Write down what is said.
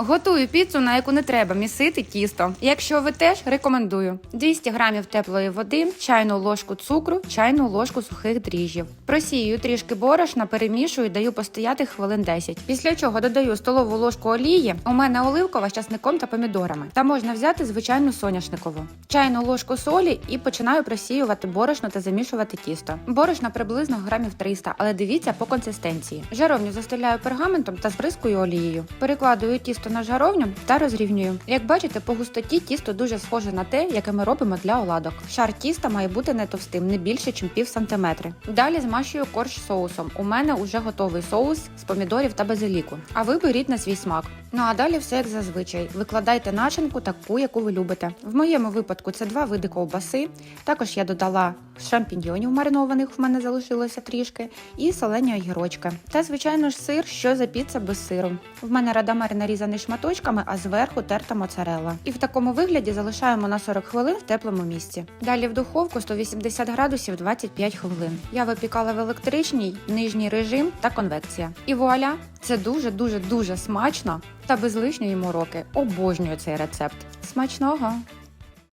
Готую піцу, на яку не треба місити тісто. Якщо ви теж рекомендую 200 грамів теплої води, чайну ложку цукру, чайну ложку сухих дріжджів. Просію трішки борошна, перемішую, даю постояти хвилин 10. Після чого додаю столову ложку олії. У мене оливкова з часником та помідорами. Та можна взяти звичайну соняшникову, чайну ложку солі і починаю просіювати борошно та замішувати тісто. Борошна приблизно грамів 300, але дивіться по консистенції. Жаровню застеляю пергаментом та збризкую олією. Перекладую тісто на жаровню та розрівнюю. Як бачите, по густоті тісто дуже схоже на те, яке ми робимо для оладок. Шар тіста має бути не товстим, не більше, ніж пів сантиметри. Далі змащую корж соусом. У мене вже готовий соус з помідорів та базиліку. А ви беріть на свій смак. Ну а далі все як зазвичай. Викладайте начинку таку, яку ви любите. В моєму випадку це два види ковбаси. Також я додала шампіньйонів маринованих, в мене залишилося трішки, і солені огірочки. Та, звичайно ж, сир, що за піца без сиру. В мене радамер нарізаний шматочками, а зверху терта моцарелла. І в такому вигляді залишаємо на 40 хвилин в теплому місці. Далі в духовку 180 градусів 25 хвилин. Я випікала в електричній, нижній режим та конвекція. І вуаля, це дуже дуже дуже смачно та без лишньої мороки. Обожнюю цей рецепт. Смачного!